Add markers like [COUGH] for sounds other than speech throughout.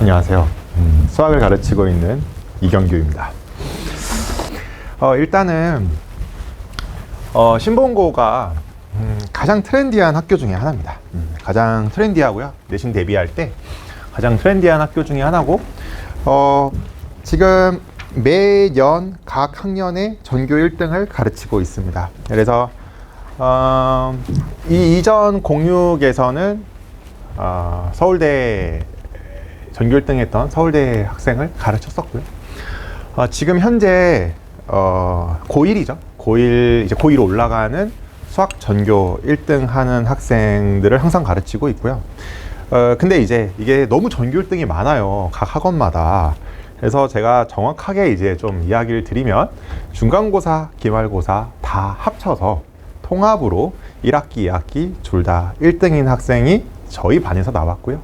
안녕하세요. 음, 수학을 가르치고 있는 이경규입니다. 어, 일단은 어, 신봉고가 음, 가장 트렌디한 학교 중에 하나입니다. 음, 가장 트렌디하고요. 내신 대비할 때 가장 트렌디한 학교 중에 하나고 어, 지금 매년 각 학년의 전교 1등을 가르치고 있습니다. 그래서 어, 이 이전 공육에서는 어, 서울대 전교 1등 했던 서울대 학생을 가르쳤었고요. 어, 지금 현재 어, 고1이죠. 고1 이제 고1 올라가는 수학 전교 1등 하는 학생들을 항상 가르치고 있고요. 어, 근데 이제 이게 너무 전교 1등이 많아요. 각 학원마다. 그래서 제가 정확하게 이제 좀 이야기를 드리면 중간고사, 기말고사 다 합쳐서 통합으로 1학기, 2학기 둘 다 1등인 학생이 저희 반에서 나왔고요.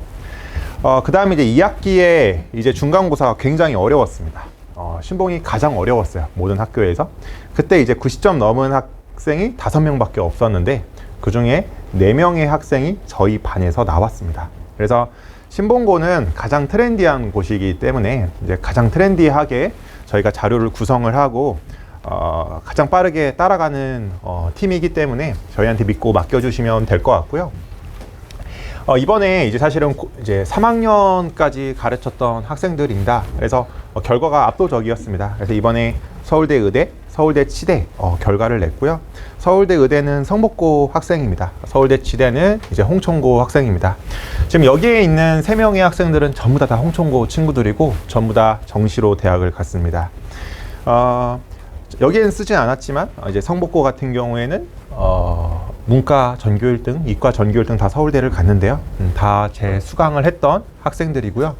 어, 그 다음에 이제 2학기에 이제 중간고사가 굉장히 어려웠습니다. 어, 신봉이 가장 어려웠어요. 모든 학교에서. 그때 이제 90점 넘은 학생이 5명밖에 없었는데 그 중에 4명의 학생이 저희 반에서 나왔습니다. 그래서 신봉고는 가장 트렌디한 곳이기 때문에 이제 가장 트렌디하게 저희가 자료를 구성을 하고 어, 가장 빠르게 따라가는 어, 팀이기 때문에 저희한테 믿고 맡겨주시면 될 것 같고요. 어, 이번에 이제 사실은 고- 이제 3학년까지 가르쳤던 학생들입니다. 그래서 어, 결과가 압도적이었습니다. 그래서 이번에 서울대 의대, 서울대 치대 어, 결과를 냈고요. 서울대 의대는 성복고 학생입니다. 서울대 치대는 이제 홍천고 학생입니다. 지금 여기에 있는 세 명의 학생들은 전부 다, 다 홍천고 친구들이고 전부 다 정시로 대학을 갔습니다. 어, 여기에는 쓰진 않았지만 어, 이제 성복고 같은 경우에는 어, 문과 전교 1등, 이과 전교 1등 다 서울대를 갔는데요. 음, 다제 수강을 했던 학생들이고요.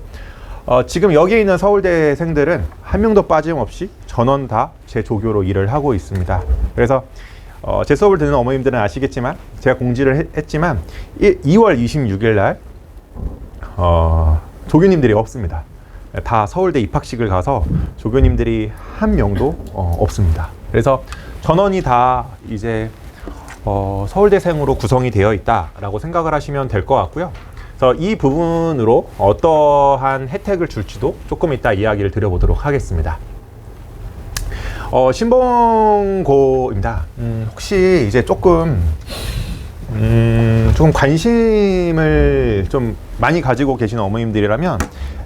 어, 지금 여기에 있는 서울대생들은 한 명도 빠짐없이 전원 다 제 조교로 일을 하고 있습니다. 그래서 어, 제 수업을 듣는 어머님들은 아시겠지만 제가 공지를 했, 했지만 2월 26일 날 어, 조교님들이 없습니다. 다 서울대 입학식을 가서 조교님들이 한 명도 어, 없습니다. 그래서 전원이 다 이제 어, 서울대생으로 구성이 되어 있다라고 생각을 하시면 될 것 같고요. 그래서 이 부분으로 어떠한 혜택을 줄지도 조금 이따 이야기를 드려보도록 하겠습니다. 어, 신봉고입니다. 음, 혹시 이제 조금 음, 조금 관심을 좀 많이 가지고 계시는 어머님들이라면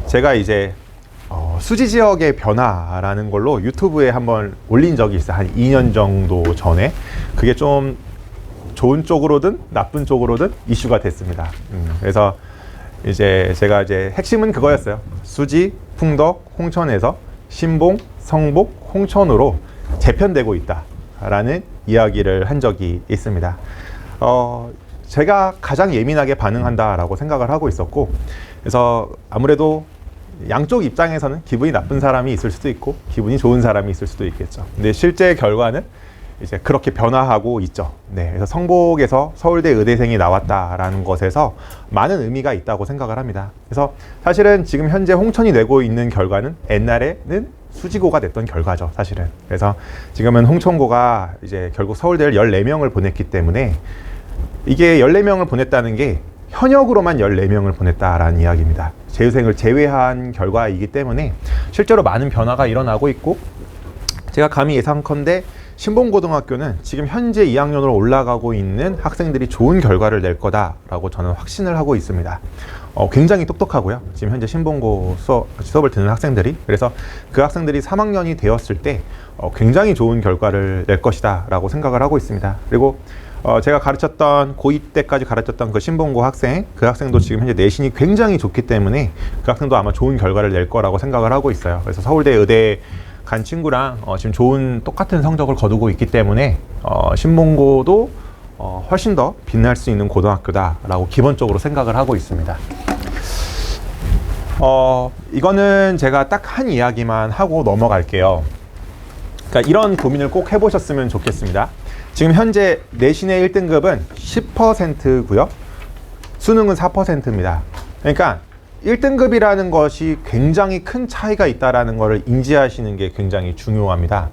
제가 이제 어, 수지 지역의 변화라는 걸로 유튜브에 한번 올린 적이 있어요. 한 2년 정도 전에. 그게 좀 좋은 쪽으로든 나쁜 쪽으로든 이슈가 됐습니다. 음, 그래서 이제 제가 이제 핵심은 그거였어요. 수지, 풍덕, 홍천에서 신봉, 성복, 홍천으로 재편되고 있다라는 이야기를 한 적이 있습니다. 어, 제가 가장 예민하게 반응한다라고 생각을 하고 있었고, 그래서 아무래도 양쪽 입장에서는 기분이 나쁜 사람이 있을 수도 있고, 기분이 좋은 사람이 있을 수도 있겠죠. 근데 실제 결과는 이제 그렇게 변화하고 있죠. 네. 그래서 성복에서 서울대 의대생이 나왔다라는 것에서 많은 의미가 있다고 생각을 합니다. 그래서 사실은 지금 현재 홍천이 내고 있는 결과는 옛날에는 수지고가 냈던 결과죠, 사실은. 그래서 지금은 홍천고가 이제 결국 서울대를 14명을 보냈기 때문에 이게 14명을 보냈다는 게 현역으로만 14명을 보냈다라는 이야기입니다. 재유생을 제외한 결과이기 때문에 실제로 많은 변화가 일어나고 있고 제가 감히 예상컨대 신봉고등학교는 지금 현재 2학년으로 올라가고 있는 학생들이 좋은 결과를 낼 거다라고 저는 확신을 하고 있습니다. 어, 굉장히 똑똑하고요. 지금 현재 신봉고 수업, 수업을 듣는 학생들이 그래서 그 학생들이 3학년이 되었을 때 어, 굉장히 좋은 결과를 낼 것이다라고 생각을 하고 있습니다. 그리고 어, 제가 가르쳤던 고2 때까지 가르쳤던 그 신봉고 학생, 그 학생도 지금 현재 내신이 굉장히 좋기 때문에 그 학생도 아마 좋은 결과를 낼 거라고 생각을 하고 있어요. 그래서 서울대 의대 간 친구랑 어, 지금 좋은 똑같은 성적을 거두고 있기 때문에 어, 신봉고도 어, 훨씬 더 빛날 수 있는 고등학교다라고 기본적으로 생각을 하고 있습니다. 어, 이거는 제가 딱 한 이야기만 하고 넘어갈게요. 그러니까 이런 고민을 꼭 해보셨으면 좋겠습니다. 지금 현재 내신의 1등급은 10%고요. 수능은 4%입니다. 그러니까 1등급이라는 것이 굉장히 큰 차이가 있다라는 것을 인지하시는 게 굉장히 중요합니다.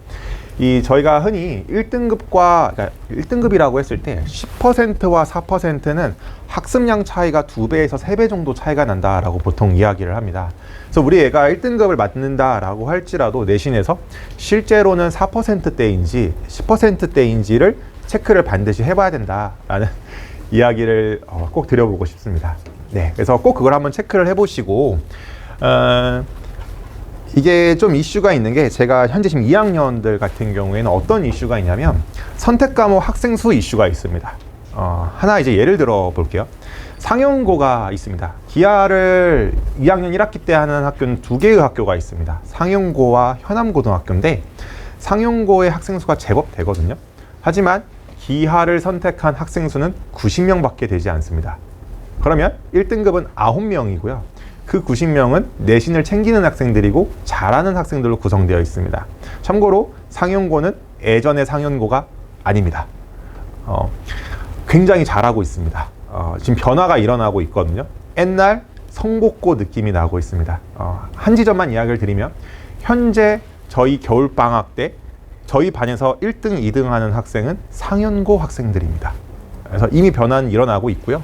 이 저희가 흔히 1등급과 그러니까 1등급이라고 했을 때 10%와 4%는 학습량 차이가 2배에서 3배 정도 차이가 난다라고 보통 이야기를 합니다. 그래서 우리 애가 1등급을 맞는다라고 할지라도 내신에서 실제로는 4%대인지 10%대인지를 체크를 반드시 해봐야 된다라는 [LAUGHS] 이야기를 어, 꼭 드려보고 싶습니다. 네, 그래서 꼭 그걸 한번 체크를 해보시고 어, 이게 좀 이슈가 있는 게 제가 현재 지금 2학년들 같은 경우에는 어떤 이슈가 있냐면 선택 과목 학생 수 이슈가 있습니다. 어, 하나 이제 예를 들어 볼게요. 상용고가 있습니다. 기하를 2학년 1학기 때 하는 학교는 두 개의 학교가 있습니다. 상용고와 현암고등학교인데 상용고의 학생 수가 제법 되거든요. 하지만 기하를 선택한 학생 수는 90명밖에 되지 않습니다. 그러면 1등급은 9명이고요. 그 90명은 내신을 챙기는 학생들이고 잘하는 학생들로 구성되어 있습니다. 참고로 상용고는 예전의 상용고가 아닙니다. 어, 굉장히 잘하고 있습니다. 어, 지금 변화가 일어나고 있거든요. 옛날 성곡고 느낌이 나고 있습니다. 어, 한 지점만 이야기를 드리면 현재 저희 겨울 방학 때 저희 반에서 1등, 2등 하는 학생은 상연고 학생들입니다. 그래서 이미 변화는 일어나고 있고요.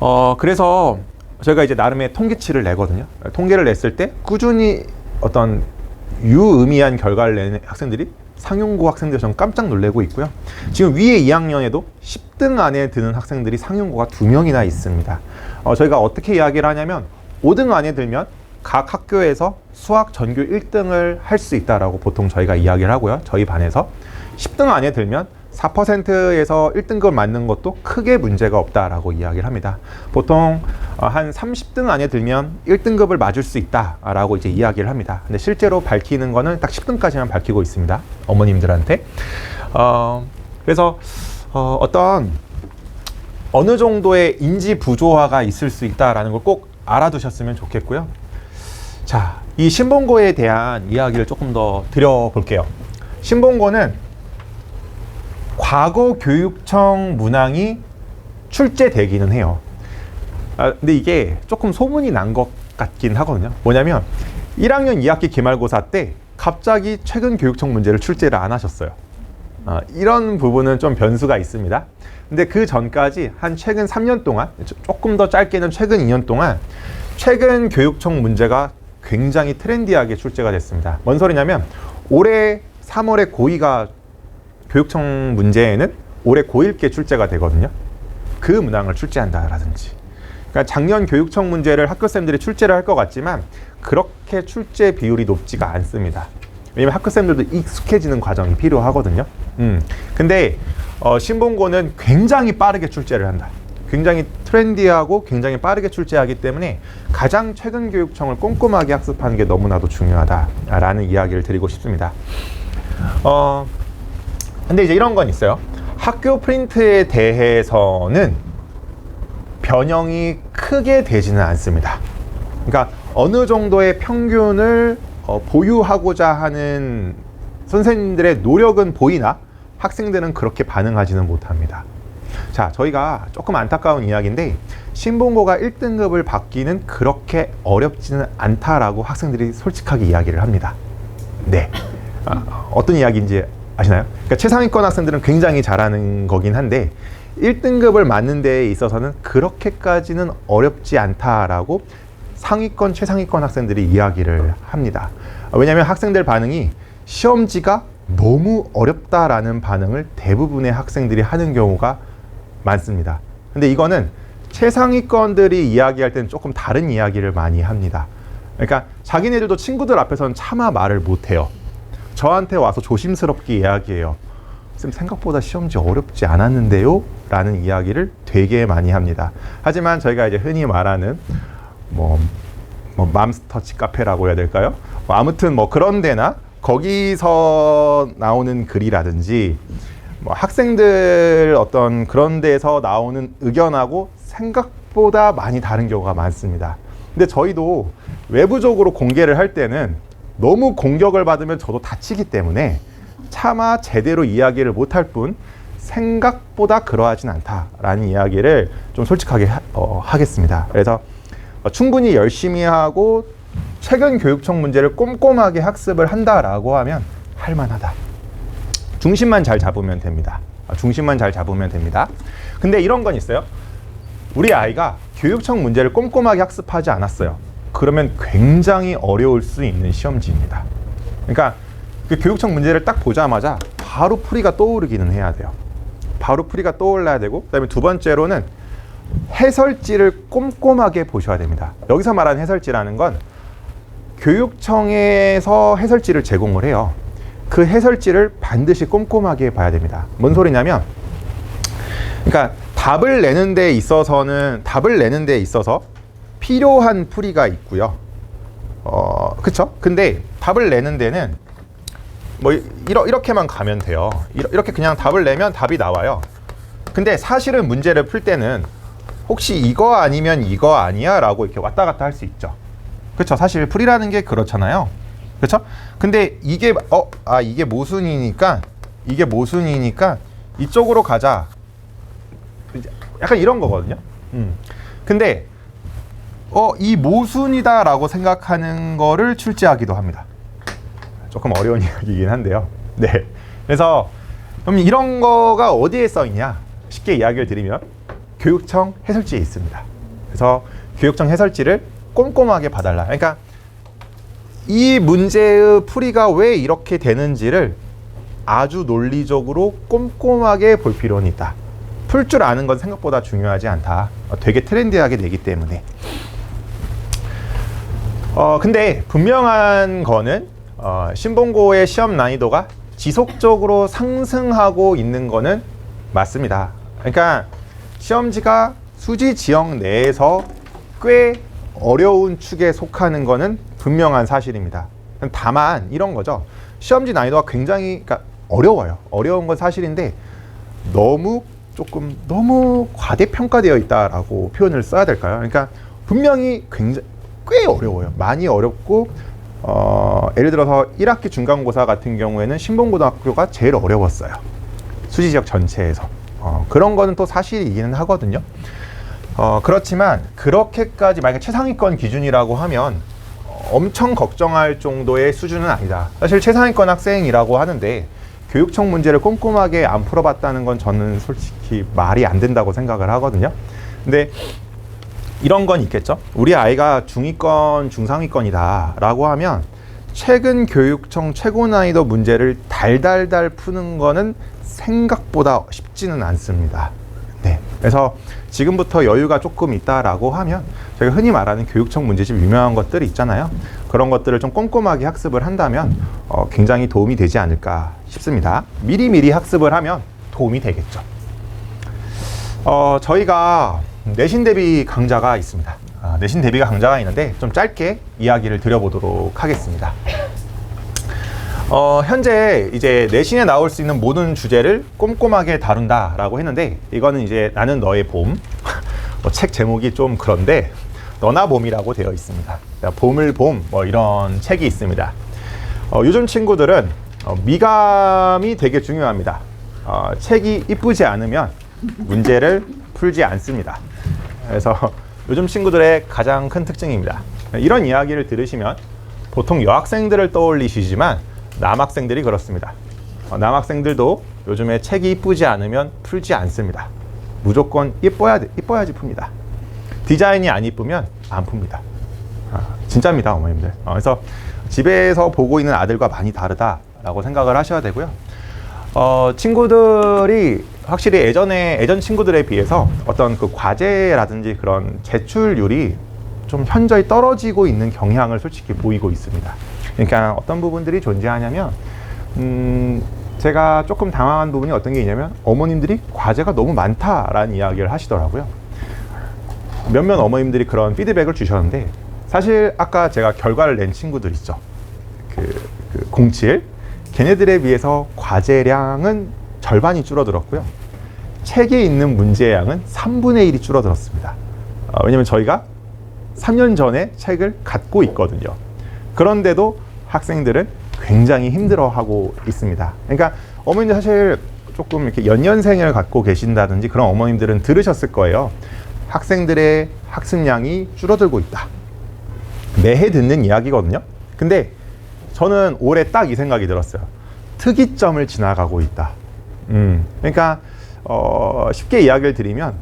어, 그래서 저희가 이제 나름의 통계치를 내거든요. 통계를 냈을 때 꾸준히 어떤 유의미한 결과를 내는 학생들이 상용고 학생들 전 깜짝 놀래고 있고요. 지금 위에 2학년에도 10등 안에 드는 학생들이 상용고가 두 명이나 있습니다. 어, 저희가 어떻게 이야기를 하냐면 5등 안에 들면 각 학교에서 수학 전교 1등을 할 수 있다라고 보통 저희가 이야기를 하고요. 저희 반에서 10등 안에 들면 4%에서 1등급을 맞는 것도 크게 문제가 없다라고 이야기를 합니다. 보통 어, 한 30등 안에 들면 1등급을 맞을 수 있다라고 이제 이야기를 합니다. 근데 실제로 밝히는 거는 딱 10등까지만 밝히고 있습니다. 어머님들한테. 어, 그래서 어, 어떤 어느 정도의 인지 부조화가 있을 수 있다라는 걸 꼭 알아두셨으면 좋겠고요. 자, 이 신봉고에 대한 이야기를 조금 더 드려볼게요. 신봉고는 과거 교육청 문항이 출제되기는 해요. 아, 근데 이게 조금 소문이 난 것 같긴 하거든요. 뭐냐면 1학년 2학기 기말고사 때 갑자기 최근 교육청 문제를 출제를 안 하셨어요. 아, 이런 부분은 좀 변수가 있습니다. 근데 그 전까지 한 최근 3년 동안, 조금 더 짧게는 최근 2년 동안 최근 교육청 문제가 굉장히 트렌디하게 출제가 됐습니다. 뭔 소리냐면 올해 3월에 고2가 교육청 문제에는 올해 고1께 출제가 되거든요. 그 문항을 출제한다라든지. 그러니까 작년 교육청 문제를 학교생들이 출제를 할 것 같지만 그렇게 출제 비율이 높지가 않습니다. 왜냐면 학교생들도 익숙해지는 과정이 필요하거든요. 음. 근데 어, 신봉고는 굉장히 빠르게 출제를 한다. 굉장히 트렌디하고 굉장히 빠르게 출제하기 때문에 가장 최근 교육청을 꼼꼼하게 학습하는 게 너무나도 중요하다라는 이야기를 드리고 싶습니다. 어, 근데 이제 이런 건 있어요. 학교 프린트에 대해서는 변형이 크게 되지는 않습니다. 그러니까 어느 정도의 평균을 어, 보유하고자 하는 선생님들의 노력은 보이나 학생들은 그렇게 반응하지는 못합니다. 자, 저희가 조금 안타까운 이야기인데 신봉고가 1등급을 받기는 그렇게 어렵지는 않다라고 학생들이 솔직하게 이야기를 합니다. 네. 아, 어떤 이야기인지 아시나요? 그러니까 최상위권 학생들은 굉장히 잘하는 거긴 한데 1등급을 맞는 데에 있어서는 그렇게까지는 어렵지 않다라고 상위권, 최상위권 학생들이 이야기를 합니다. 왜냐하면 학생들 반응이 시험지가 너무 어렵다라는 반응을 대부분의 학생들이 하는 경우가 많습니다. 근데 이거는 최상위권들이 이야기할 때는 조금 다른 이야기를 많이 합니다. 그러니까 자기네들도 친구들 앞에서는 차마 말을 못해요. 저한테 와서 조심스럽게 이야기해요. 쌤 생각보다 시험지 어렵지 않았는데요? 라는 이야기를 되게 많이 합니다. 하지만 저희가 이제 흔히 말하는 뭐, 뭐 맘스터치 카페라고 해야 될까요? 뭐 아무튼 뭐 그런 데나 거기서 나오는 글이라든지 뭐 학생들 어떤 그런 데서 나오는 의견하고 생각보다 많이 다른 경우가 많습니다. 근데 저희도 외부적으로 공개를 할 때는 너무 공격을 받으면 저도 다치기 때문에 차마 제대로 이야기를 못할 뿐 생각보다 그러하진 않다라는 이야기를 좀 솔직하게 하, 어, 하겠습니다. 그래서 어, 충분히 열심히 하고 최근 교육청 문제를 꼼꼼하게 학습을 한다라고 하면 할만하다. 중심만 잘 잡으면 됩니다. 아, 중심만 잘 잡으면 됩니다. 근데 이런 건 있어요. 우리 아이가 교육청 문제를 꼼꼼하게 학습하지 않았어요. 그러면 굉장히 어려울 수 있는 시험지입니다. 그러니까 그 교육청 문제를 딱 보자마자 바로 풀이가 떠오르기는 해야 돼요. 바로 풀이가 떠올라야 되고 그다음에 두 번째로는 해설지를 꼼꼼하게 보셔야 됩니다. 여기서 말하는 해설지라는 건 교육청에서 해설지를 제공을 해요. 그 해설지를 반드시 꼼꼼하게 봐야 됩니다. 뭔 소리냐면, 그러니까 답을 내는 데 있어서는 답을 내는 데 있어서 필요한 풀이가 있고요. 어, 그쵸? 근데 답을 내는 데는 뭐 이러, 이렇게만 가면 돼요. 이렇게 그냥 답을 내면 답이 나와요. 근데 사실은 문제를 풀 때는 혹시 이거 아니면 이거 아니야? 라고 이렇게 왔다 갔다 할 수 있죠. 그렇죠. 사실 풀이라는 게 그렇잖아요. 그렇죠? 근데 이게 어, 아 이게 모순이니까 이게 모순이니까 이쪽으로 가자. 약간 이런 거거든요. 음. 근데 어, 이 모순이다라고 생각하는 거를 출제하기도 합니다. 조금 어려운 [LAUGHS] 이야기이긴 한데요. 네. 그래서 그럼 이런 거가 어디에 써 있냐? 쉽게 이야기를 드리면 교육청 해설지에 있습니다. 그래서 교육청 해설지를 꼼꼼하게 봐달라. 그러니까 이 문제의 풀이가 왜 이렇게 되는지를 아주 논리적으로 꼼꼼하게 볼 필요는 있다. 풀 줄 아는 건 생각보다 중요하지 않다. 어, 되게 트렌디하게 되기 때문에. 어, 근데 분명한 거는 어, 신봉고의 시험 난이도가 지속적으로 상승하고 있는 거는 맞습니다. 그러니까 시험지가 수지 지역 내에서 꽤 어려운 축에 속하는 거는 분명한 사실입니다. 다만 이런 거죠. 시험지 난이도가 굉장히 그러니까 어려워요. 어려운 건 사실인데 너무 조금 너무 과대평가되어 있다라고 표현을 써야 될까요? 그러니까 분명히 굉장히 꽤 어려워요. 많이 어렵고 어, 예를 들어서 1학기 중간고사 같은 경우에는 신봉고등학교가 제일 어려웠어요. 수지 지역 전체에서 어, 그런 거는 또 사실이기는 하거든요. 어, 그렇지만 그렇게까지 만약에 최상위권 기준이라고 하면 어, 엄청 걱정할 정도의 수준은 아니다. 사실 최상위권 학생이라고 하는데 교육청 문제를 꼼꼼하게 안 풀어봤다는 건 저는 솔직히 말이 안 된다고 생각을 하거든요. 근데 이런 건 있겠죠. 우리 아이가 중위권, 중상위권이다라고 하면 최근 교육청 최고 난이도 문제를 달달달 푸는 거는 생각보다 쉽지는 않습니다. 네. 그래서 지금부터 여유가 조금 있다라고 하면 저희가 흔히 말하는 교육청 문제집 유명한 것들이 있잖아요. 그런 것들을 좀 꼼꼼하게 학습을 한다면 어, 굉장히 도움이 되지 않을까 싶습니다. 미리미리 학습을 하면 도움이 되겠죠. 어, 저희가 내신 대비 강좌가 있습니다. 아, 내신 대비가 강좌가 있는데 좀 짧게 이야기를 드려보도록 하겠습니다. 어, 현재 이제 내신에 나올 수 있는 모든 주제를 꼼꼼하게 다룬다라고 했는데 이거는 이제 나는 너의 봄. [LAUGHS] 뭐 책 제목이 좀 그런데 너나 봄이라고 되어 있습니다. 봄을 봄 뭐 이런 책이 있습니다. 어, 요즘 친구들은 어, 미감이 되게 중요합니다. 어, 책이 이쁘지 않으면 문제를 풀지 않습니다. 그래서 요즘 친구들의 가장 큰 특징입니다. 이런 이야기를 들으시면 보통 여학생들을 떠올리시지만 남학생들이 그렇습니다. 어, 남학생들도 요즘에 책이 이쁘지 않으면 풀지 않습니다. 무조건 이뻐야 돼- 이뻐야지 풉니다. 디자인이 안 이쁘면 안 풉니다. 아, 진짜입니다, 어머님들. 어, 그래서 집에서 보고 있는 아들과 많이 다르다라고 생각을 하셔야 되고요. 어, 친구들이 확실히 예전에 예전 친구들에 비해서 어떤 그 과제라든지 그런 제출률이 좀 현저히 떨어지고 있는 경향을 솔직히 보이고 있습니다. 그러니까 어떤 부분들이 존재하냐면 음, 제가 조금 당황한 부분이 어떤 게 있냐면 어머님들이 과제가 너무 많다라는 이야기를 하시더라고요. 몇몇 어머님들이 그런 피드백을 주셨는데 사실 아까 제가 결과를 낸 친구들 있죠. 그, 그 07 걔네들에 비해서 과제량은 절반이 줄어들었고요. 책에 있는 문제의 양은 3분의 1이 줄어들었습니다. 어, 왜냐면 저희가 3년 전에 책을 갖고 있거든요. 그런데도 학생들은 굉장히 힘들어하고 있습니다. 그러니까 어머님들 사실 조금 이렇게 연년생을 갖고 계신다든지 그런 어머님들은 들으셨을 거예요. 학생들의 학습량이 줄어들고 있다. 매해 듣는 이야기거든요. 근데 저는 올해 딱 이 생각이 들었어요. 특이점을 지나가고 있다. 음, 그러니까 어, 쉽게 이야기를 드리면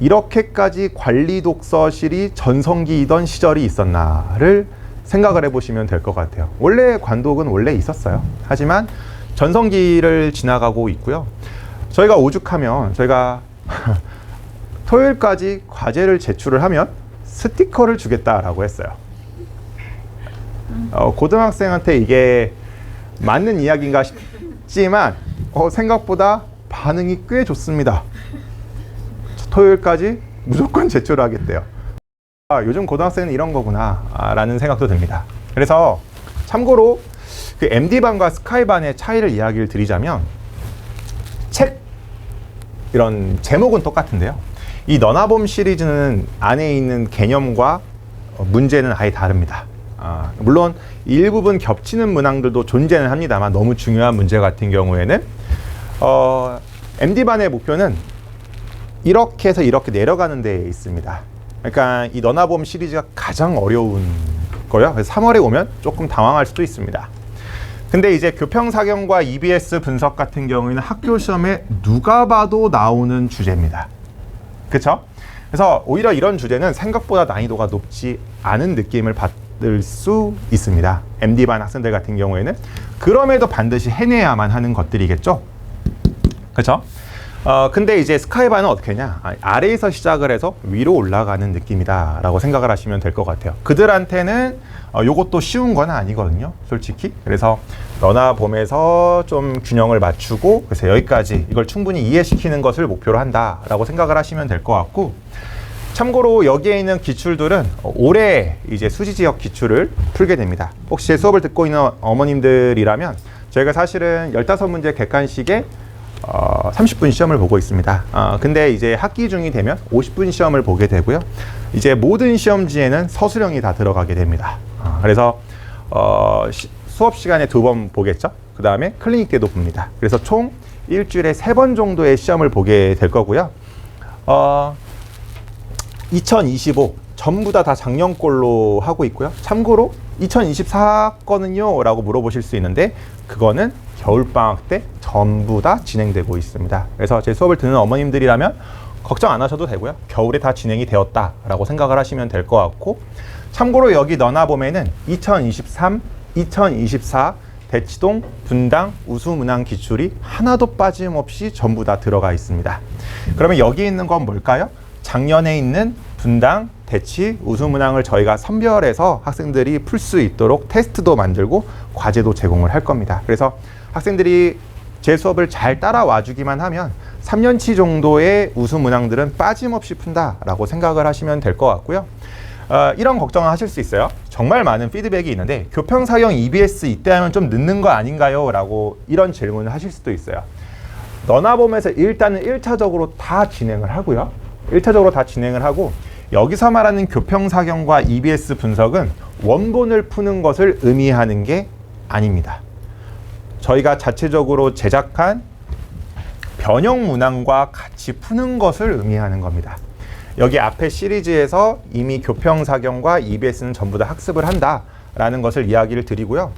이렇게까지 관리 독서실이 전성기이던 시절이 있었나를 생각을 해보시면 될 것 같아요. 원래 관독은 원래 있었어요. 하지만 전성기를 지나가고 있고요. 저희가 오죽하면 저희가 [LAUGHS] 토요일까지 과제를 제출을 하면 스티커를 주겠다라고 했어요. 어, 고등학생한테 이게 맞는 이야기인가 싶지만 어, 생각보다 반응이 꽤 좋습니다. 토요일까지 무조건 제출하겠대요. 아, 요즘 고등학생은 이런 거구나 아, 라는 생각도 듭니다. 그래서 참고로 그 MD반과 스카이반의 차이를 이야기를 드리자면 책 이런 제목은 똑같은데요. 이 너나봄 시리즈는 안에 있는 개념과 어, 문제는 아예 다릅니다. 아, 물론 일부분 겹치는 문항들도 존재는 합니다만 너무 중요한 문제 같은 경우에는 어, MD반의 목표는 이렇게 해서 이렇게 내려가는 데 있습니다. 그러니까 이 너나봄 시리즈가 가장 어려운 거요. 그래서 3월에 오면 조금 당황할 수도 있습니다. 근데 이제 교평사경과 EBS 분석 같은 경우에는 학교 시험에 누가 봐도 나오는 주제입니다. 그렇죠? 그래서 오히려 이런 주제는 생각보다 난이도가 높지 않은 느낌을 받 을 수 있습니다. MD반 학생들 같은 경우에는 그럼에도 반드시 해내야만 하는 것들이겠죠. 그렇죠? 어, 근데 이제 스카이바는 어떻게 했냐? 아, 아래에서 시작을 해서 위로 올라가는 느낌이다 라고 생각을 하시면 될 것 같아요. 그들한테는 어, 요것도 쉬운 건 아니거든요. 솔직히. 그래서 너나 봄에서 좀 균형을 맞추고 그래서 여기까지 이걸 충분히 이해시키는 것을 목표로 한다 라고 생각을 하시면 될 것 같고 참고로 여기에 있는 기출들은 어, 올해 이제 수지 지역 기출을 풀게 됩니다. 혹시 제 수업을 듣고 있는 어머님들이라면 저희가 사실은 15문제 객관식에 어, 30분 시험을 보고 있습니다. 어, 근데 이제 학기 중이 되면 50분 시험을 보게 되고요. 이제 모든 시험지에는 서술형이 다 들어가게 됩니다. 어, 그래서 어, 시, 수업 시간에 두 번 보겠죠. 그 다음에 클리닉 때도 봅니다. 그래서 총 일주일에 세 번 정도의 시험을 보게 될 거고요. 어, 2025 전부 다 다 작년 걸로 하고 있고요. 참고로 2024 거는요? 라고 물어보실 수 있는데 그거는 겨울방학 때 전부 다 진행되고 있습니다. 그래서 제 수업을 듣는 어머님들이라면 걱정 안 하셔도 되고요. 겨울에 다 진행이 되었다라고 생각을 하시면 될 것 같고 참고로 여기 너나 봄에는 2023, 2024 대치동, 분당, 우수문항 기출이 하나도 빠짐없이 전부 다 들어가 있습니다. 그러면 여기 있는 건 뭘까요? 작년에 있는 분당, 대치, 우수문항을 저희가 선별해서 학생들이 풀 수 있도록 테스트도 만들고 과제도 제공을 할 겁니다. 그래서 학생들이 제 수업을 잘 따라와 주기만 하면 3년치 정도의 우수 문항들은 빠짐없이 푼다라고 생각을 하시면 될 것 같고요. 어, 이런 걱정을 하실 수 있어요. 정말 많은 피드백이 있는데 교평사형 EBS 이때 하면 좀 늦는 거 아닌가요? 라고 이런 질문을 하실 수도 있어요. 너나 봄에서 일단은 1차적으로 다 진행을 하고요. 1차적으로 다 진행을 하고 여기서 말하는 교평사경과 EBS 분석은 원본을 푸는 것을 의미하는 게 아닙니다. 저희가 자체적으로 제작한 변형 문항과 같이 푸는 것을 의미하는 겁니다. 여기 앞에 시리즈에서 이미 교평사경과 EBS는 전부 다 학습을 한다라는 것을 이야기를 드리고요.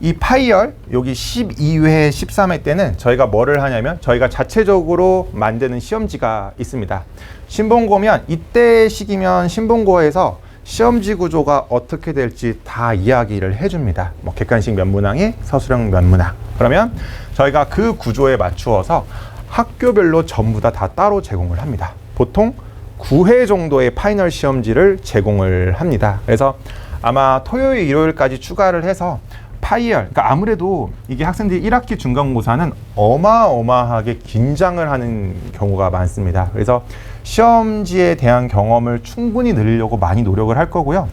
이 파이열 여기 12회, 13회 때는 저희가 뭐를 하냐면 저희가 자체적으로 만드는 시험지가 있습니다. 신봉고면 이때 시기면 신봉고에서 시험지 구조가 어떻게 될지 다 이야기를 해줍니다. 뭐 객관식 몇 문항에 서술형 몇 문항. 그러면 저희가 그 구조에 맞추어서 학교별로 전부 다, 다 따로 제공을 합니다. 보통 9회 정도의 파이널 시험지를 제공을 합니다. 그래서 아마 토요일, 일요일까지 추가를 해서 파이얼, 그러니까 아무래도 이게 학생들이 1학기 중간고사는 어마어마하게 긴장을 하는 경우가 많습니다. 그래서 시험지에 대한 경험을 충분히 늘리려고 많이 노력을 할 거고요.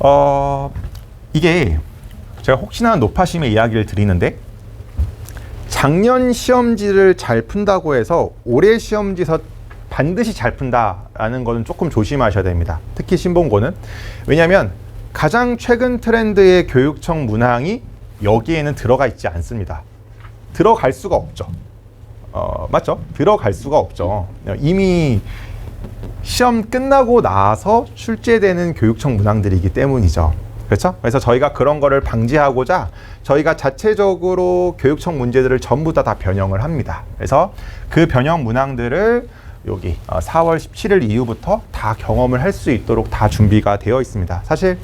어, 이게 제가 혹시나 높아심의 이야기를 드리는데 작년 시험지를 잘 푼다고 해서 올해 시험지에서 반드시 잘 푼다라는 거는 조금 조심하셔야 됩니다. 특히 신봉고는 왜냐하면 가장 최근 트렌드의 교육청 문항이 여기에는 들어가 있지 않습니다. 들어갈 수가 없죠. 어, 맞죠? 들어갈 수가 없죠. 이미 시험 끝나고 나서 출제되는 교육청 문항들이기 때문이죠. 그렇죠? 그래서 저희가 그런 거를 방지하고자 저희가 자체적으로 교육청 문제들을 전부 다 다 변형을 합니다. 그래서 그 변형 문항들을 여기 어, 4월 17일 이후부터 다 경험을 할 수 있도록 다 준비가 되어 있습니다. 사실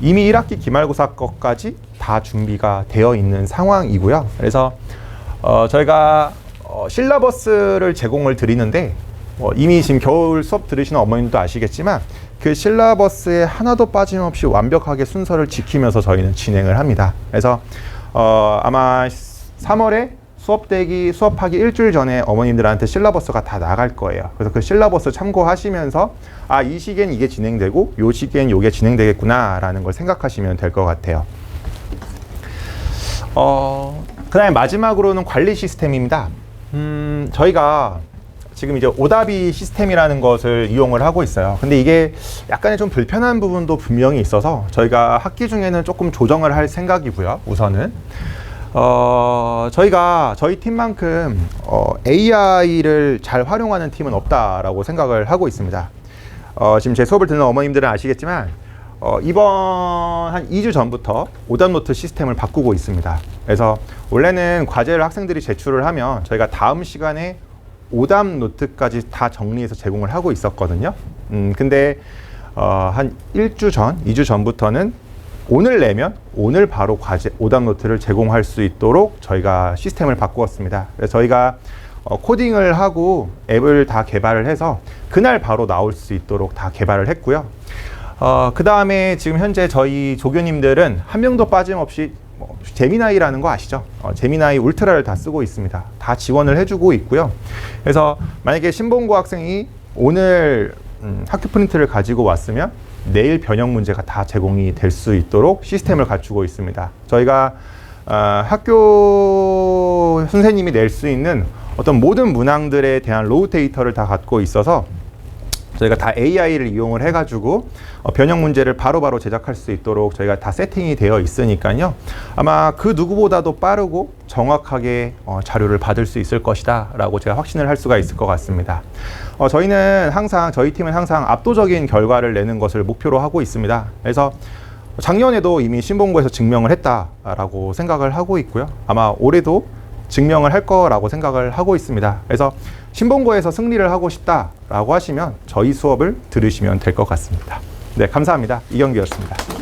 이미 1학기 기말고사 것까지 다 준비가 되어 있는 상황이고요. 그래서 어, 저희가 어, 실라버스를 제공을 드리는데 어, 이미 지금 겨울 수업 들으시는 어머님도 아시겠지만 그 실라버스에 하나도 빠짐없이 완벽하게 순서를 지키면서 저희는 진행을 합니다. 그래서 어, 아마 3월에 수업되기 수업하기 일주일 전에 어머님들한테 실라버스가 다 나갈 거예요. 그래서 그 실라버스 참고하시면서 아 이 시기엔 이게 진행되고 요 시기엔 요게 진행되겠구나라는 걸 생각하시면 될 것 같아요. 어, 그다음에 마지막으로는 관리 시스템입니다. 음, 저희가 지금 이제 오다비 시스템이라는 것을 이용을 하고 있어요. 근데 이게 약간의 좀 불편한 부분도 분명히 있어서 저희가 학기 중에는 조금 조정을 할 생각이고요. 우선은 어, 저희가 저희 팀만큼 어, AI를 잘 활용하는 팀은 없다라고 생각을 하고 있습니다. 어, 지금 제 수업을 듣는 어머님들은 아시겠지만 어, 이번 한 2주 전부터 오답노트 시스템을 바꾸고 있습니다. 그래서 원래는 과제를 학생들이 제출을 하면 저희가 다음 시간에 오답 노트까지 다 정리해서 제공을 하고 있었거든요. 음, 근데 어, 한 1주 전, 2주 전부터는 오늘 내면 오늘 바로 과제 오답 노트를 제공할 수 있도록 저희가 시스템을 바꾸었습니다. 그래서 저희가 어, 코딩을 하고 앱을 다 개발을 해서 그날 바로 나올 수 있도록 다 개발을 했고요. 어, 그 다음에 지금 현재 저희 조교님들은 한 명도 빠짐없이 뭐, 제미나이라는 거 아시죠? 어, 제미나이 울트라를 다 쓰고 있습니다. 다 지원을 해주고 있고요. 그래서 만약에 신봉고 학생이 오늘 음, 학교 프린트를 가지고 왔으면 내일 변형 문제가 다 제공이 될 수 있도록 시스템을 갖추고 있습니다. 저희가 어, 학교 선생님이 낼 수 있는 어떤 모든 문항들에 대한 로우 데이터를 다 갖고 있어서 저희가 다 AI를 이용을 해가지고 어, 변형 문제를 바로 바로 제작할 수 있도록 저희가 다 세팅이 되어 있으니까요. 아마 그 누구보다도 빠르고 정확하게 어, 자료를 받을 수 있을 것이다 라고 제가 확신을 할 수가 있을 것 같습니다. 어, 저희는 항상 저희 팀은 항상 압도적인 결과를 내는 것을 목표로 하고 있습니다. 그래서 작년에도 이미 신봉고에서 증명을 했다라고 생각을 하고 있고요. 아마 올해도 증명을 할 거라고 생각을 하고 있습니다. 그래서 신봉고에서 승리를 하고 싶다라고 하시면 저희 수업을 들으시면 될 것 같습니다. 네, 감사합니다. 이경규였습니다.